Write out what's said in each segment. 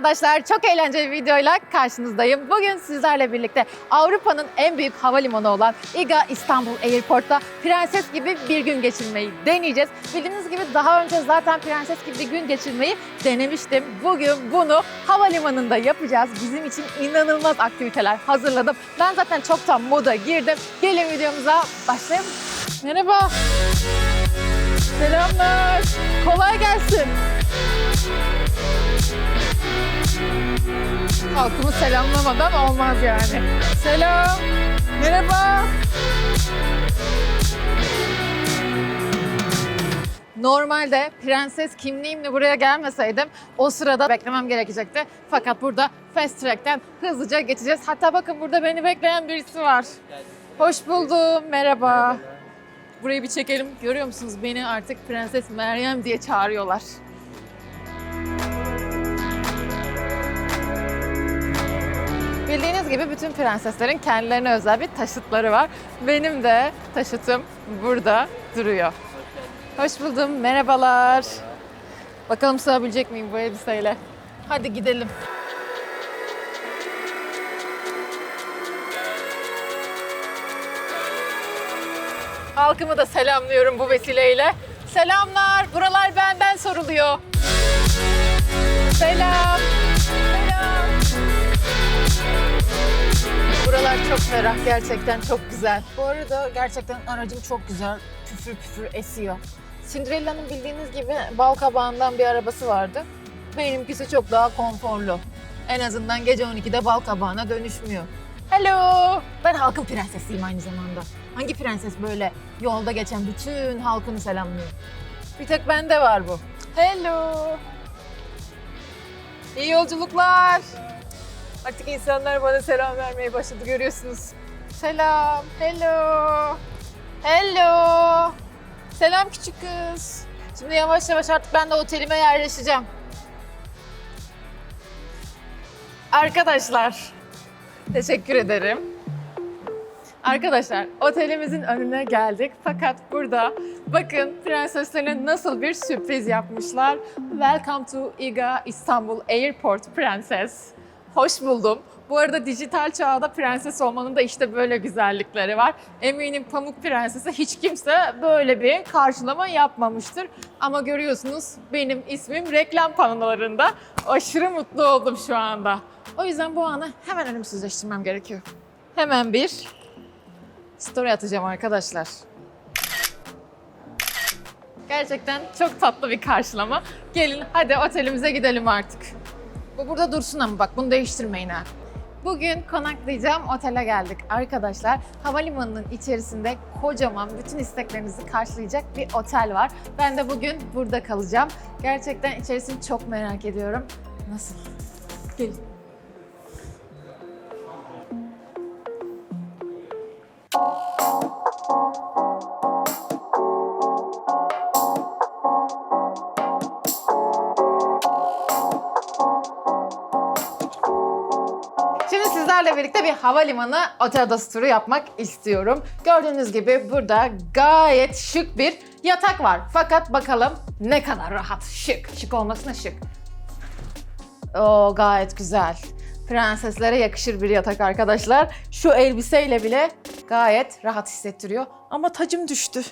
arkadaşlar çok eğlenceli bir videoyla karşınızdayım. Bugün sizlerle birlikte Avrupa'nın en büyük havalimanı olan IGA İstanbul Airport'ta prenses gibi bir gün geçirmeyi deneyeceğiz. Bildiğiniz gibi daha önce zaten prenses gibi bir gün geçirmeyi denemiştim. Bugün bunu havalimanında yapacağız. Bizim için inanılmaz aktiviteler hazırladım. Ben zaten çoktan moda girdim. Gelin videomuza başlayalım. Merhaba. Selamlar. Kolay gelsin. Halkımı selamlamadan olmaz yani. Selam. Merhaba. Normalde prenses kimliğimle buraya gelmeseydim o sırada beklemem gerekecekti. Fakat burada fast track'ten hızlıca geçeceğiz. Hatta bakın burada beni bekleyen birisi var. Hoş buldum. Merhaba. Burayı bir çekelim. Görüyor musunuz? Beni artık Prenses Meryem diye çağırıyorlar. Bildiğiniz gibi bütün prenseslerin kendilerine özel bir taşıtları var. Benim de taşıtım burada duruyor. Hoş buldum, merhabalar. Bakalım sığabilecek miyim bu elbiseyle? Hadi gidelim. Halkımı da selamlıyorum bu vesileyle. Selamlar, buralar benden soruluyor. Selam. Çok ferah, gerçekten çok güzel. Bu arada gerçekten aracım çok güzel, püfür püfür esiyor. Cinderella'nın bildiğiniz gibi bal kabağından bir arabası vardı. Benimkisi çok daha konforlu. En azından gece 12'de bal kabağına dönüşmüyor. Hello! Ben halkın prensesiyim aynı zamanda. Hangi prenses böyle yolda geçen bütün halkını selamlıyor? Bir tek bende var bu. Hello! İyi yolculuklar. Artık insanlar bana selam vermeye başladı görüyorsunuz. Selam, hello, hello. Selam küçük kız. Şimdi yavaş yavaş artık ben de otelime yerleşeceğim. Arkadaşlar, teşekkür ederim. Arkadaşlar, otelimizin önüne geldik. Fakat burada bakın prenseslerine nasıl bir sürpriz yapmışlar. Welcome to IGA İstanbul Airport Prenses. Hoş buldum. Bu arada dijital çağda prenses olmanın da işte böyle güzellikleri var. Eminim Pamuk Prenses'e hiç kimse böyle bir karşılama yapmamıştır. Ama görüyorsunuz benim ismim reklam panolarında. Aşırı mutlu oldum şu anda. O yüzden bu anı hemen ölümsüzleştirmem gerekiyor. Hemen bir story atacağım arkadaşlar. Gerçekten çok tatlı bir karşılama. Gelin hadi otelimize gidelim artık. Bu burada dursun ama bak bunu değiştirmeyin ha. Bugün konaklayacağım otele geldik. Arkadaşlar havalimanının içerisinde kocaman bütün isteklerinizi karşılayacak bir otel var. Ben de bugün burada kalacağım. Gerçekten içerisini çok merak ediyorum. Nasıl? Gelin. Havalimanı otel odası turu yapmak istiyorum. Gördüğünüz gibi burada gayet şık bir yatak var. Fakat bakalım ne kadar rahat, şık. Şık olmasına şık. Oo gayet güzel. Prenseslere yakışır bir yatak arkadaşlar. Şu elbiseyle bile gayet rahat hissettiriyor. Ama tacım düştü.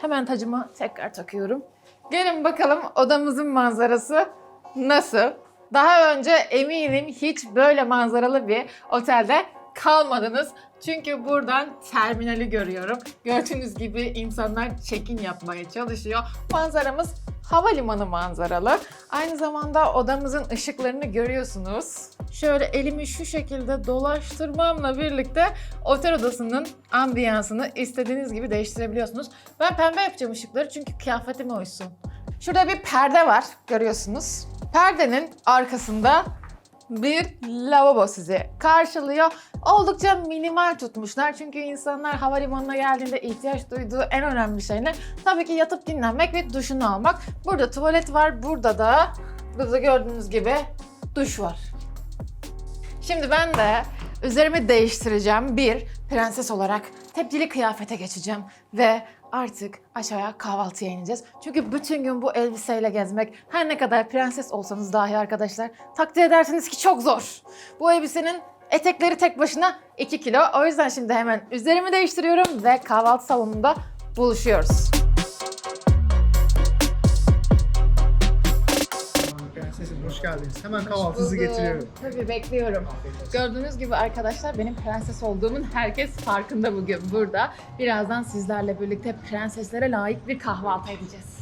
Hemen tacımı tekrar takıyorum. Gelin bakalım odamızın manzarası nasıl? Daha önce eminim hiç böyle manzaralı bir otelde kalmadınız. Çünkü buradan terminali görüyorum. Gördüğünüz gibi insanlar check-in yapmaya çalışıyor. Manzaramız havalimanı manzaralı. Aynı zamanda odamızın ışıklarını görüyorsunuz. Şöyle elimi şu şekilde dolaştırmamla birlikte otel odasının ambiyansını istediğiniz gibi değiştirebiliyorsunuz. Ben pembe yapacağım ışıkları çünkü kıyafetime uysun. Şurada bir perde var görüyorsunuz. Perdenin arkasında bir lavabo sizi karşılıyor. Oldukça minimal tutmuşlar çünkü insanlar havalimanına geldiğinde ihtiyaç duyduğu en önemli şey ne? Tabii ki yatıp dinlenmek ve duşunu almak. Burada tuvalet var, burada da burada gördüğünüz gibi duş var. Şimdi ben de üzerimi değiştireceğim bir prenses olarak tepkili kıyafete geçeceğim ve artık aşağıya kahvaltıya ineceğiz. Çünkü bütün gün bu elbiseyle gezmek her ne kadar prenses olsanız dahi arkadaşlar takdir edersiniz ki çok zor. Bu elbisenin etekleri tek başına 2 kilo. O yüzden şimdi hemen üzerimi değiştiriyorum ve kahvaltı salonunda buluşuyoruz. Hoş geldiniz. Hemen kahvaltınızı getiriyorum. Tabii bekliyorum. Gördüğünüz gibi arkadaşlar benim prenses olduğumun herkes farkında bugün burada. Birazdan sizlerle birlikte prenseslere layık bir kahvaltı edeceğiz.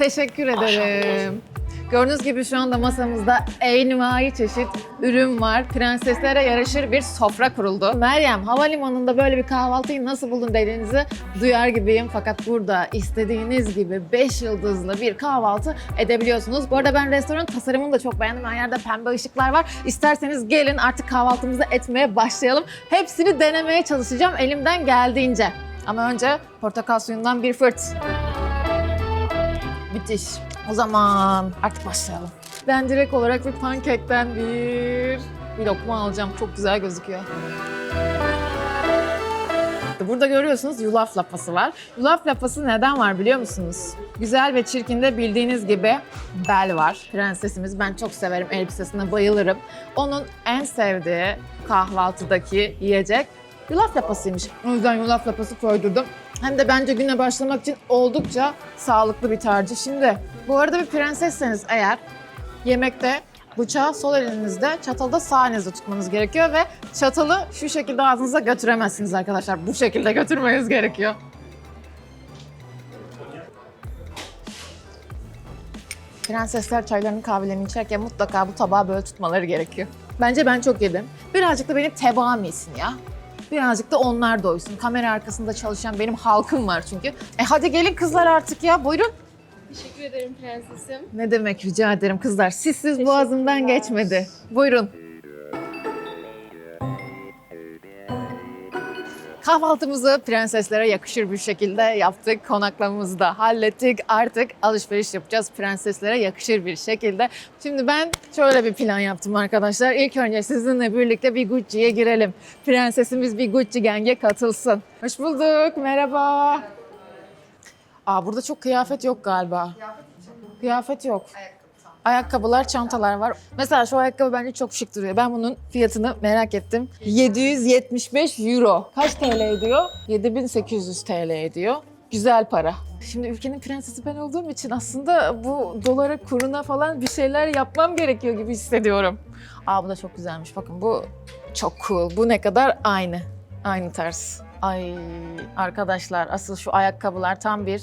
Teşekkür ederim. Gördüğünüz gibi şu anda masamızda envai çeşit ürün var. Prenseslere yaraşır bir sofra kuruldu. Meryem, havalimanında böyle bir kahvaltıyı nasıl buldun dediğinizi duyar gibiyim. Fakat burada istediğiniz gibi 5 yıldızlı bir kahvaltı edebiliyorsunuz. Bu arada ben restoran tasarımını da çok beğendim. Her yerde pembe ışıklar var. İsterseniz gelin artık kahvaltımızı etmeye başlayalım. Hepsini denemeye çalışacağım elimden geldiğince. Ama önce portakal suyundan bir fırt. Müthiş. O zaman artık başlayalım. Ben direkt olarak bir pankekten bir, bir lokma alacağım. Çok güzel gözüküyor. Burada görüyorsunuz yulaf lapası var. Yulaf lapası neden var biliyor musunuz? Güzel ve çirkinde bildiğiniz gibi bel var. Prensesimiz ben çok severim elbisesine bayılırım. Onun en sevdiği kahvaltıdaki yiyecek yulaf lapasıymış. O yüzden yulaf lapası koydurdum. Hem de bence güne başlamak için oldukça sağlıklı bir tercih. Şimdi bu arada bir prensesseniz eğer yemekte bıçağı sol elinizde, çatalı da sağ elinizde tutmanız gerekiyor ve çatalı şu şekilde ağzınıza götüremezsiniz arkadaşlar. Bu şekilde götürmeniz gerekiyor. Prensesler çaylarını kahvelerini içerken mutlaka bu tabağı böyle tutmaları gerekiyor. Bence ben çok yedim. Birazcık da benim tebağım yesin ya. Birazcık da onlar doysun. Kamera arkasında çalışan benim halkım var çünkü. E hadi gelin kızlar artık ya buyurun. Teşekkür ederim prensesim. Ne demek rica ederim kızlar. Sizsiz boğazımdan geçmedi. Buyurun. Kahvaltımızı prenseslere yakışır bir şekilde yaptık. Konaklamamızı da hallettik. Artık alışveriş yapacağız prenseslere yakışır bir şekilde. Şimdi ben şöyle bir plan yaptım arkadaşlar. İlk önce sizinle birlikte bir Gucci'ye girelim. Prensesimiz bir Gucci genge katılsın. Hoş bulduk. Merhaba. Aa burada çok kıyafet yok galiba. Kıyafet yok. Ayakkabılar, çantalar var. Mesela şu ayakkabı bence çok şık duruyor. Ben bunun fiyatını merak ettim. 775 euro. Kaç TL ediyor? 7800 TL ediyor. Güzel para. Şimdi ülkenin prensesi ben olduğum için aslında bu dolara, kuruna falan bir şeyler yapmam gerekiyor gibi hissediyorum. Aa bu da çok güzelmiş. Bakın bu çok cool. Bu ne kadar aynı. Aynı tarz. Ay arkadaşlar asıl şu ayakkabılar tam bir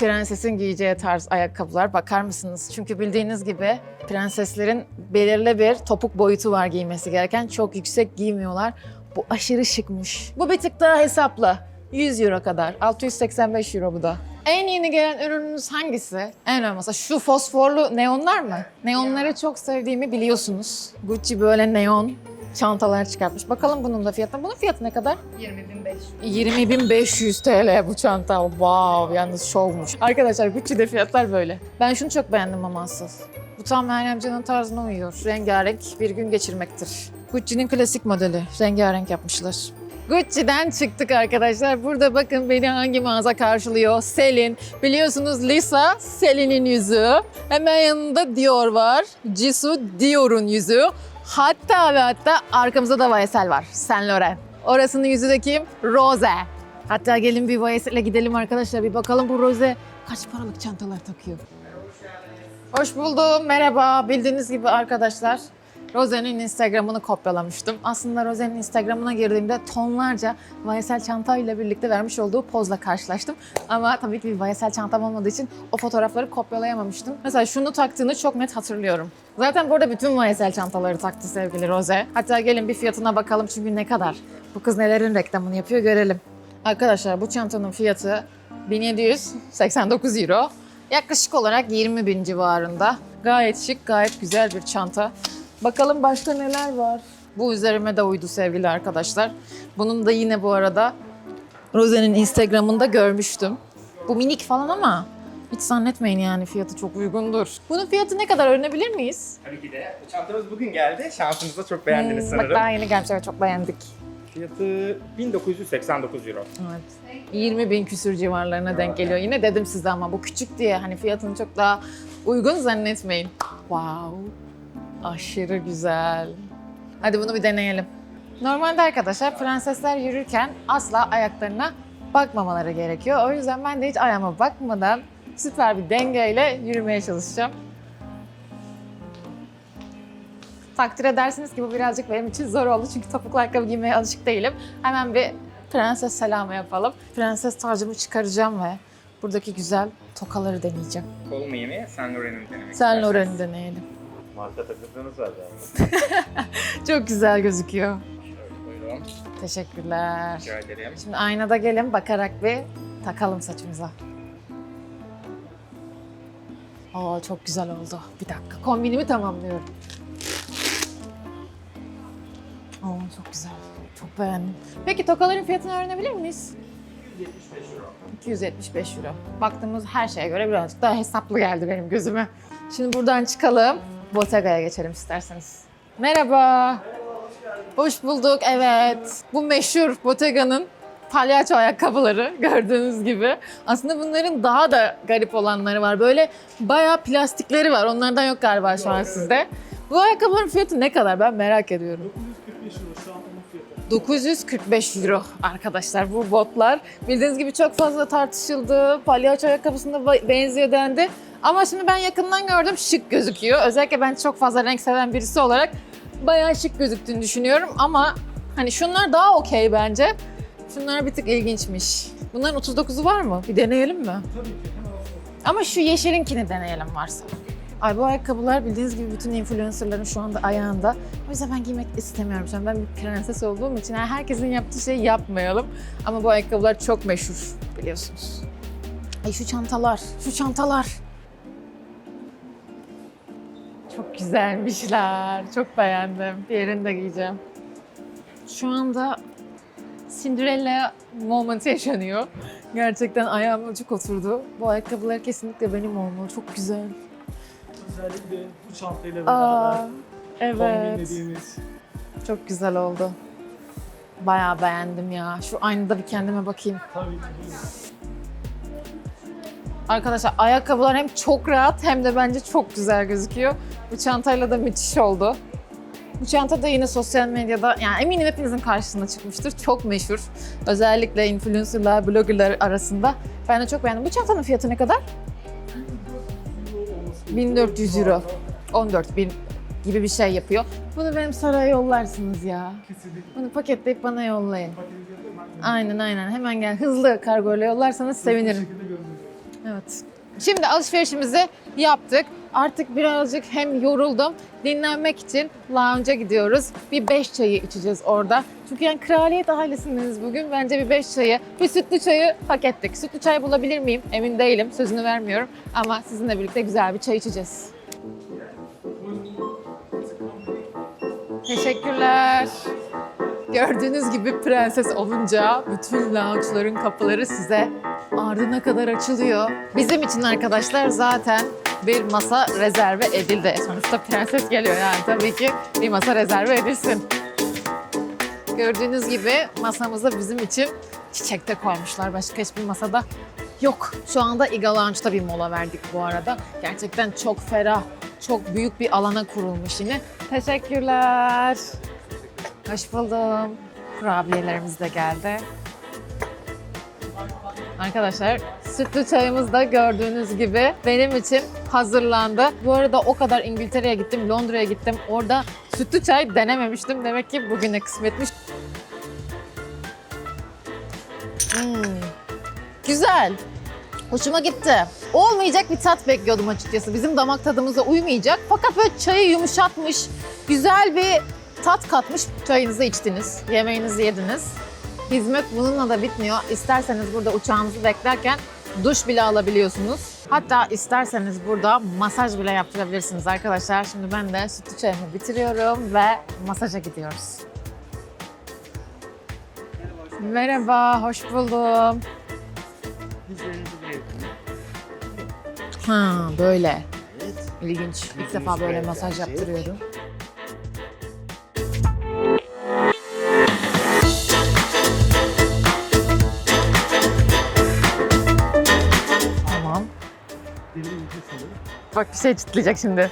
prensesin giyeceği tarz ayakkabılar. Bakar mısınız? Çünkü bildiğiniz gibi prenseslerin belirli bir topuk boyutu var giymesi gereken. Çok yüksek giymiyorlar. Bu aşırı şıkmış. Bu bir tık daha hesaplı. 100 euro kadar. 685 euro bu da. En yeni gelen ürününüz hangisi? En olmasa şu fosforlu neonlar mı? Neonları çok sevdiğimi biliyorsunuz. Gucci böyle neon çantalar çıkartmış. Bakalım bunun da fiyatı. Bunun fiyatı ne kadar? 20.500 TL bu çanta. Wow yalnız şovmuş. Arkadaşlar Gucci'de fiyatlar böyle. Ben şunu çok beğendim ama asıl. Bu tam Meryem Can'ın tarzına uyuyor. Rengarenk bir gün geçirmektir. Gucci'nin klasik modeli. Rengarenk yapmışlar. Gucci'den çıktık arkadaşlar. Burada bakın beni hangi mağaza karşılıyor? Selin. Biliyorsunuz Lisa Selin'in yüzüğü. Hemen yanında Dior var. Jisoo Dior'un yüzüğü. Hatta ve hatta arkamızda da YSL var. Saint Laurent. Orasının yüzü de kim? Rose. Hatta gelin bir YSL'e gidelim arkadaşlar. Bir bakalım bu Rose kaç paralık çantalar takıyor. Hoş buldum. Merhaba. Bildiğiniz gibi arkadaşlar Rose'nin Instagram'ını kopyalamıştım. Aslında Rose'nin Instagram'ına girdiğimde tonlarca YSL çantayla birlikte vermiş olduğu pozla karşılaştım. Ama tabii ki bir YSL çantam olmadığı için o fotoğrafları kopyalayamamıştım. Mesela şunu taktığını çok net hatırlıyorum. Zaten burada bütün YSL çantaları taktı sevgili Rose. Hatta gelin bir fiyatına bakalım çünkü ne kadar. Bu kız nelerin reklamını yapıyor görelim. Arkadaşlar bu çantanın fiyatı 1789 euro. Yaklaşık olarak 20 bin civarında. Gayet şık, gayet güzel bir çanta. Bakalım başka neler var? Bu üzerime de uydu sevgili arkadaşlar. Bunun da yine bu arada Rose'nin Instagram'ında görmüştüm. Bu minik falan ama hiç zannetmeyin yani fiyatı çok uygundur. Bunun fiyatı ne kadar öğrenebilir miyiz? Tabii ki de. Bu çantamız bugün geldi. Şansınızı da çok beğendiniz Hmm, sanırım. Bak daha yeni gelmiş evet çok beğendik. Fiyatı 1989 euro. Evet. 20 bin küsür civarlarına denk geliyor. Yine dedim size ama bu küçük diye hani fiyatını çok daha uygun zannetmeyin. Wow. Aşırı güzel. Hadi bunu bir deneyelim. Normalde arkadaşlar prensesler yürürken asla ayaklarına bakmamaları gerekiyor. O yüzden ben de hiç ayağıma bakmadan süper bir dengeyle yürümeye çalışacağım. Takdir edersiniz ki bu birazcık benim için zor oldu çünkü topuklu ayakkabı giymeye alışık değilim. Hemen bir prenses selamı yapalım. Prenses tacımı çıkaracağım ve buradaki güzel tokaları deneyeceğim. Kol meyimi Saint Laurent'in denemek Saint. Laurent'i deneyelim. Marka takıldığınız var zaten. Çok güzel gözüküyor. Şöyle buyurun. Teşekkürler. Rica ederim. Şimdi aynada gelin bakarak bir takalım saçımıza. Aa çok güzel oldu. Bir dakika kombinimi tamamlıyorum. Aa çok güzel. Çok beğendim. Peki tokaların fiyatını öğrenebilir miyiz? 275 euro. Baktığımız her şeye göre birazcık daha hesaplı geldi benim gözüme. Şimdi buradan çıkalım. Bottega'ya geçelim isterseniz. Merhaba. Hoş bulduk. Evet. Bu meşhur Bottega'nın palyaço ayakkabıları gördüğünüz gibi. Aslında bunların daha da garip olanları var. Böyle bayağı plastikleri var. Onlardan yok galiba şu an sizde. Bu ayakkabıların fiyatı ne kadar ben merak ediyorum. 945 euro arkadaşlar bu botlar. Bildiğiniz gibi çok fazla tartışıldı. Palyaço ayakkabısına benziyor dendi. Ama şimdi ben yakından gördüm şık gözüküyor. Özellikle ben çok fazla renk seven birisi olarak bayağı şık gözüktüğünü düşünüyorum. Ama hani şunlar daha okey bence. Şunlar bir tık ilginçmiş. Bunların 39'u var mı? Bir deneyelim mi? Tabii ki. Ama şu yeşilinkini deneyelim varsa. Ay bu ayakkabılar bildiğiniz gibi bütün influencerların şu anda ayağında. O yüzden ben giymek istemiyorum şu an. Ben bir prenses olduğum için yani herkesin yaptığı şeyi yapmayalım. Ama bu ayakkabılar çok meşhur biliyorsunuz. Ay şu çantalar, şu çantalar. Çok güzelmişler. Çok beğendim. Diğerini de giyeceğim. Şu anda Cinderella moment yaşanıyor. Gerçekten ayağım ucuk oturdu. Bu ayakkabılar kesinlikle benim olmalı. Çok güzel. Özellikle bu çantayla Aa, beraber evet. kombinlediğimiz Çok güzel oldu. Bayağı beğendim ya. Şu aynada bir kendime bakayım. tabii ki buyurun. Arkadaşlar ayakkabılar hem çok rahat hem de bence çok güzel gözüküyor. Bu çantayla da müthiş oldu. Bu çanta da yine sosyal medyada yani eminim hepinizin karşısına çıkmıştır. Çok meşhur. Özellikle influencerlar, bloggerlar arasında. Ben de çok beğendim. Bu çantanın fiyatı ne kadar? 1400 euro. 14 bin gibi bir şey yapıyor. Bunu benim saraya yollarsınız ya. Kesinlikle. Bunu paketleyip bana yollayın. Aynen aynen. Hemen gel. Hızlı kargoyla yollarsanız sevinirim. Evet. Şimdi alışverişimizi yaptık. Artık birazcık hem yoruldum. Dinlenmek için lounge'a gidiyoruz. Bir beş çayı içeceğiz orada. Çünkü yani kraliyet ailesindeniz bugün. Bence bir beş çayı, bir sütlü çayı hak ettik. Sütlü çay bulabilir miyim? Emin değilim. Sözünü vermiyorum. Ama sizinle birlikte güzel bir çay içeceğiz. Teşekkürler. Gördüğünüz gibi prenses olunca bütün lounge'ların kapıları size ardına kadar açılıyor. Bizim için arkadaşlar zaten bir masa rezerve edildi. Sonuçta prenses geliyor yani tabii ki bir masa rezerve edilsin. Gördüğünüz gibi masamızda bizim için çiçek de koymuşlar. Başka hiçbir masada yok. Şu anda Iga Lounge'da bir mola verdik bu arada. Gerçekten çok ferah, çok büyük bir alana kurulmuş yine. Teşekkürler. Hoş buldum. Kurabiyelerimiz de geldi. Arkadaşlar sütlü çayımız da gördüğünüz gibi benim için hazırlandı. Bu arada o kadar İngiltere'ye gittim, Londra'ya gittim. Orada sütlü çay denememiştim. Demek ki bugüne kısmetmiş. Hmm. Güzel. Hoşuma gitti. Olmayacak bir tat bekliyordum açıkçası. Bizim damak tadımıza uymayacak. Fakat böyle çayı yumuşatmış, güzel bir tat katmış. Çayınızı içtiniz, yemeğinizi yediniz. Hizmet bununla da bitmiyor. İsterseniz burada uçağınızı beklerken duş bile alabiliyorsunuz. Hatta isterseniz burada masaj bile yaptırabilirsiniz arkadaşlar. Şimdi ben de sütlü çayımı bitiriyorum ve masaja gidiyoruz. Merhaba, hoş buldum. Ha, böyle. İlginç. İlk defa böyle masaj yaptırıyorum. Bak bir şey çıtlayacak şimdi.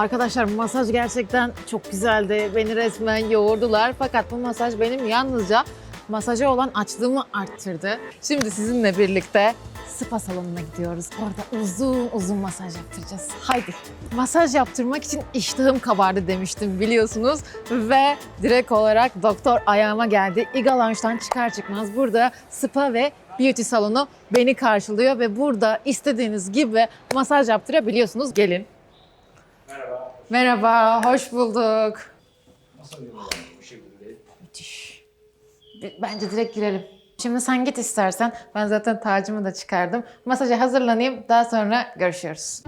Arkadaşlar masaj gerçekten çok güzeldi. Beni resmen yoğurdular. Fakat bu masaj benim yalnızca masaja olan açlığımı arttırdı. Şimdi sizinle birlikte spa salonuna gidiyoruz. Orada uzun uzun masaj yaptıracağız. Haydi. Masaj yaptırmak için iştahım kabardı demiştim biliyorsunuz. Ve direkt olarak doktor ayağıma geldi. Eagle Lounge'dan çıkar çıkmaz burada spa ve beauty salonu beni karşılıyor ve burada istediğiniz gibi masaj yaptırabiliyorsunuz. Gelin. Merhaba. Merhaba, hoş bulduk. Müthiş. B- Bence direkt girelim. Şimdi sen git istersen. Ben zaten tacımı da çıkardım. Masaja hazırlanayım. Daha sonra görüşürüz.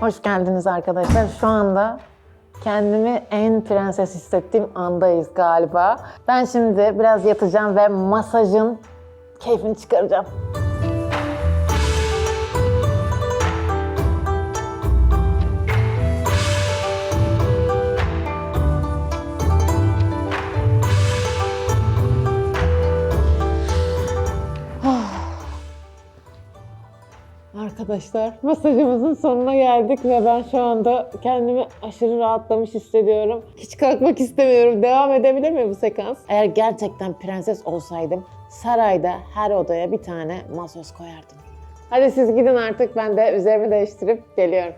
Hoş geldiniz arkadaşlar. Şu anda kendimi en prenses hissettiğim andayız galiba. Ben şimdi biraz yatacağım ve masajın keyfini çıkaracağım. Arkadaşlar masajımızın sonuna geldik ve ben şu anda kendimi aşırı rahatlamış hissediyorum. Hiç kalkmak istemiyorum. Devam edebilir mi bu sekans? Eğer gerçekten prenses olsaydım sarayda her odaya bir tane masöz koyardım. Hadi siz gidin artık ben de üzerimi değiştirip geliyorum.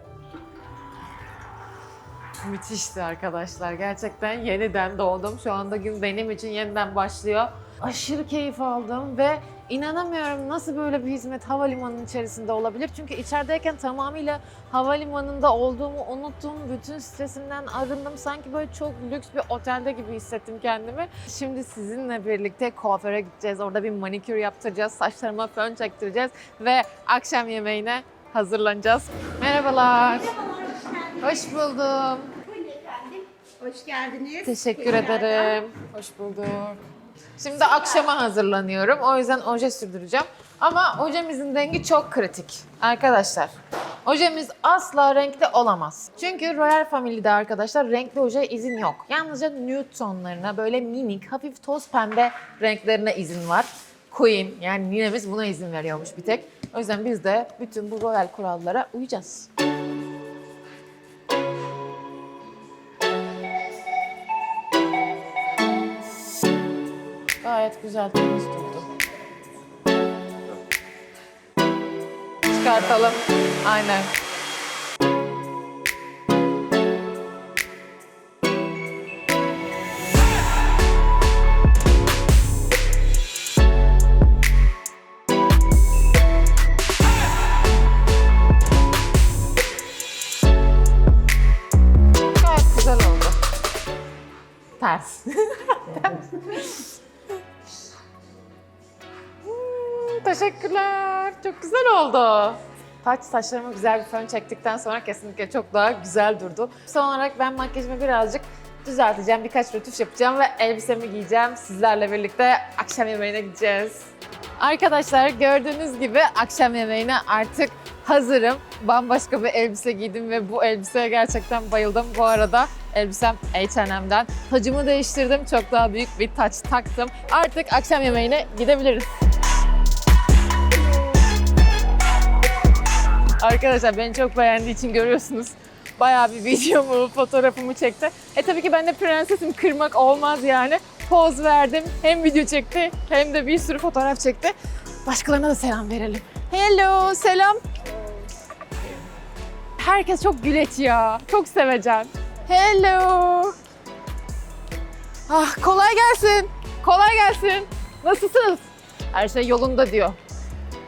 Müthişti arkadaşlar. Gerçekten yeniden doğdum. Şu anda gün benim için yeniden başlıyor. Aşırı keyif aldım ve inanamıyorum nasıl böyle bir hizmet havalimanının içerisinde olabilir. Çünkü içerideyken tamamıyla havalimanında olduğumu unuttum. Bütün stresimden arındım. Sanki böyle çok lüks bir otelde gibi hissettim kendimi. Şimdi sizinle birlikte kuaföre gideceğiz. Orada bir manikür yaptıracağız. Saçlarıma fön çektireceğiz ve akşam yemeğine hazırlanacağız. Merhabalar. Hoş buldum. Hoş geldiniz. Teşekkür ederim. Hoş bulduk. Şimdi akşama hazırlanıyorum. O yüzden oje sürdüreceğim. Ama ojemizin rengi çok kritik. Arkadaşlar, ojemiz asla renkli olamaz. Çünkü Royal Family'de arkadaşlar renkli oje izin yok. Yalnızca nude tonlarına böyle minik, hafif toz pembe renklerine izin var. Queen yani ninemiz buna izin veriyormuş bir tek. O yüzden biz de bütün bu royal kurallara uyacağız. Gayet güzel temiz durdu. Çıkartalım. Aynen. Gayet güzel oldu. Ters. Teşekkürler. Çok güzel oldu. Saç saçlarımı güzel bir fön çektikten sonra kesinlikle çok daha güzel durdu. Son olarak ben makyajımı birazcık düzelteceğim. Birkaç rötuş yapacağım ve elbisemi giyeceğim. Sizlerle birlikte akşam yemeğine gideceğiz. Arkadaşlar gördüğünüz gibi akşam yemeğine artık hazırım. Bambaşka bir elbise giydim ve bu elbiseye gerçekten bayıldım. Bu arada elbisem H&M'den. Tacımı değiştirdim. Çok daha büyük bir taç taktım. Artık akşam yemeğine gidebiliriz. Arkadaşlar beni çok beğendiği için görüyorsunuz. Bayağı bir videomu, fotoğrafımı çekti. E tabii ki ben de prensesim kırmak olmaz yani. Poz verdim. Hem video çekti hem de bir sürü fotoğraf çekti. Başkalarına da selam verelim. Hello, selam. Herkes çok güleç ya. Çok sevecen. Hello. Ah kolay gelsin. Kolay gelsin. Nasılsınız? Her şey yolunda diyor.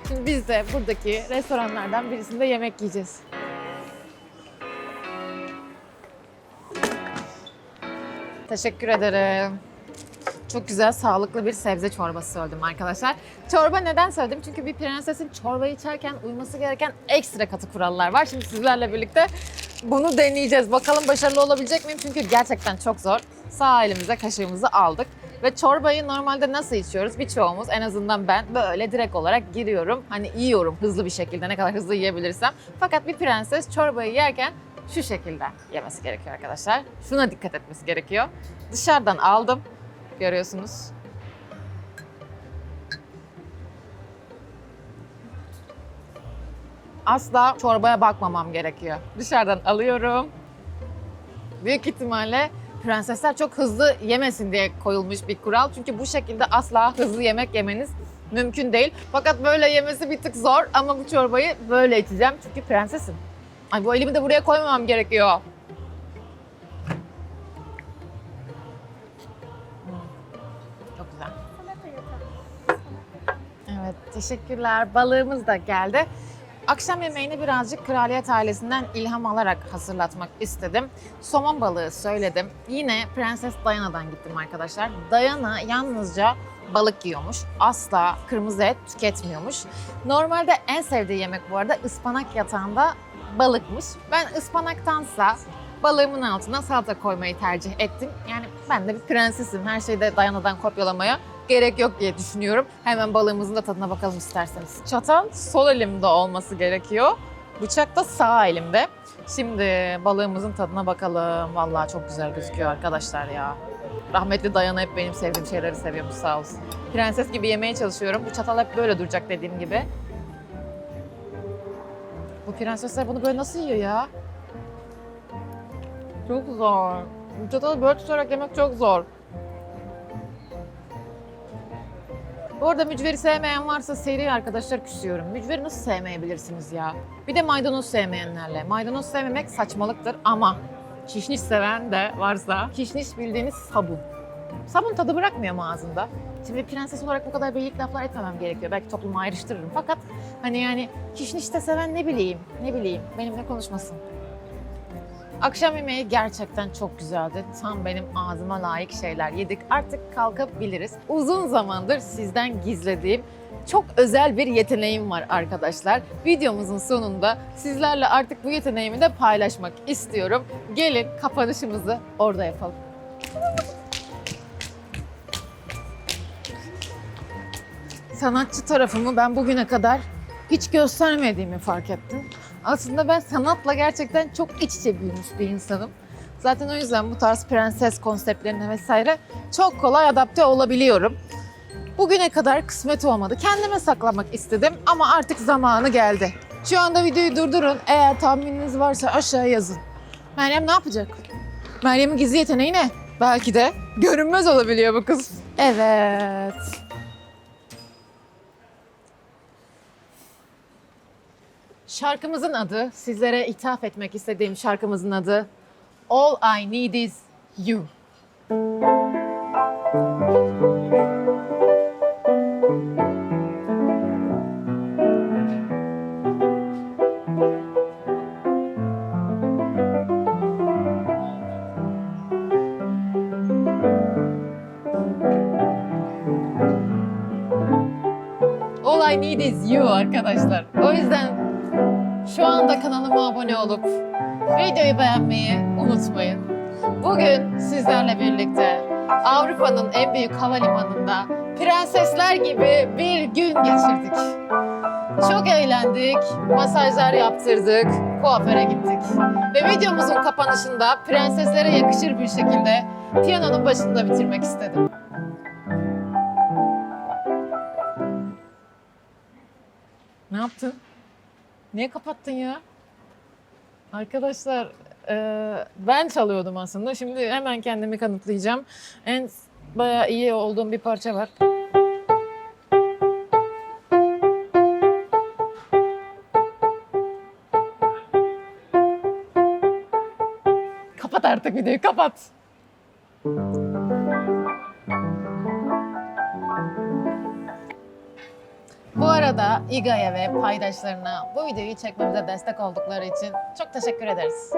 Şimdi biz de buradaki restoranlardan birisinde yemek yiyeceğiz. Teşekkür ederim. Çok güzel, sağlıklı bir sebze çorbası söyledim arkadaşlar. Çorba neden söyledim? Çünkü bir prensesin çorba içerken uyması gereken ekstra katı kurallar var. Şimdi sizlerle birlikte bunu deneyeceğiz. Bakalım başarılı olabilecek miyim? Çünkü gerçekten çok zor. Sağ elimize kaşığımızı aldık. Ve çorbayı normalde nasıl içiyoruz? Birçoğumuz en azından ben böyle direkt olarak giriyorum. Hani yiyorum hızlı bir şekilde ne kadar hızlı yiyebilirsem. Fakat bir prenses çorbayı yerken şu şekilde yemesi gerekiyor arkadaşlar. Şuna dikkat etmesi gerekiyor. Dışarıdan aldım. Görüyorsunuz. Asla çorbaya bakmamam gerekiyor. Dışarıdan alıyorum. Büyük ihtimalle prensesler çok hızlı yemesin diye koyulmuş bir kural. Çünkü bu şekilde asla hızlı yemek yemeniz mümkün değil. Fakat böyle yemesi bir tık zor ama bu çorbayı böyle içeceğim çünkü prensesim. Ay bu elimi de buraya koymamam gerekiyor. Hmm, Çok güzel. Evet, teşekkürler. Balığımız da geldi. Akşam yemeğini birazcık kraliyet ailesinden ilham alarak hazırlatmak istedim. Somon balığı söyledim. Yine Prenses Diana'dan gittim arkadaşlar. Diana yalnızca balık yiyormuş. Asla kırmızı et tüketmiyormuş. Normalde en sevdiği yemek bu arada ıspanak yatağında balıkmış. Ben ıspanaktansa balığımın altına salata koymayı tercih ettim. Yani ben de bir prensesim. Her şeyde Diana'dan kopyalamaya gerek yok diye düşünüyorum. Hemen balığımızın da tadına bakalım isterseniz. Çatal sol elimde olması gerekiyor. Bıçak da sağ elimde. Şimdi balığımızın tadına bakalım. Vallahi çok güzel gözüküyor arkadaşlar ya. Rahmetli Dayana hep benim sevdiğim şeyleri seviyormuş sağ olsun. Prenses gibi yemeye çalışıyorum. Bu çatal hep böyle duracak dediğim gibi. Bu prensesler bunu böyle nasıl yiyor ya? Çok zor. Bu çatalı böyle tutarak yemek çok zor. Bu arada mücveri sevmeyen varsa seri arkadaşlar küsüyorum. Mücveri nasıl sevmeyebilirsiniz ya? Bir de maydanoz sevmeyenlerle. Maydanoz sevmemek saçmalıktır ama kişniş seven de varsa kişniş bildiğiniz sabun. Sabun tadı bırakmıyor mu ağzında? Şimdi prenses olarak bu kadar beylik laflar etmemem gerekiyor. Belki toplumu ayrıştırırım. Fakat hani yani kişniş de seven ne bileyim, ne bileyim benimle konuşmasın. Akşam yemeği gerçekten çok güzeldi. Tam benim ağzıma layık şeyler yedik. Artık kalkabiliriz. Uzun zamandır sizden gizlediğim çok özel bir yeteneğim var arkadaşlar. Videomuzun sonunda sizlerle artık bu yeteneğimi de paylaşmak istiyorum. Gelin kapanışımızı orada yapalım. Sanatçı tarafımı ben bugüne kadar hiç göstermediğimi fark ettim. Aslında ben sanatla gerçekten çok iç içe büyümüş bir insanım. Zaten o yüzden bu tarz prenses konseptlerine vesaire çok kolay adapte olabiliyorum. Bugüne kadar kısmet olmadı. Kendime saklamak istedim ama artık zamanı geldi. Şu anda videoyu durdurun. Eğer tahmininiz varsa aşağıya yazın. Meryem ne yapacak? Meryem'in gizli yeteneği ne? Belki de görünmez olabiliyor bu kız. Evet. Şarkımızın adı, sizlere ithaf etmek istediğim şarkımızın adı All I Need Is You. All I Need Is You arkadaşlar. O yüzden şu anda kanalıma abone olup videoyu beğenmeyi unutmayın. Bugün sizlerle birlikte Avrupa'nın en büyük havalimanında prensesler gibi bir gün geçirdik. Çok eğlendik, masajlar yaptırdık, kuaföre gittik. Ve videomuzun kapanışında prenseslere yakışır bir şekilde piyanonun başında bitirmek istedim. Ne yaptın? Niye kapattın ya? Arkadaşlar e, ben çalıyordum aslında. Şimdi hemen kendimi kanıtlayacağım. En bayağı iyi olduğum bir parça var. Kapat artık videoyu kapat. Arada İGA'ya ve paydaşlarına bu videoyu çekmemize destek oldukları için çok teşekkür ederiz.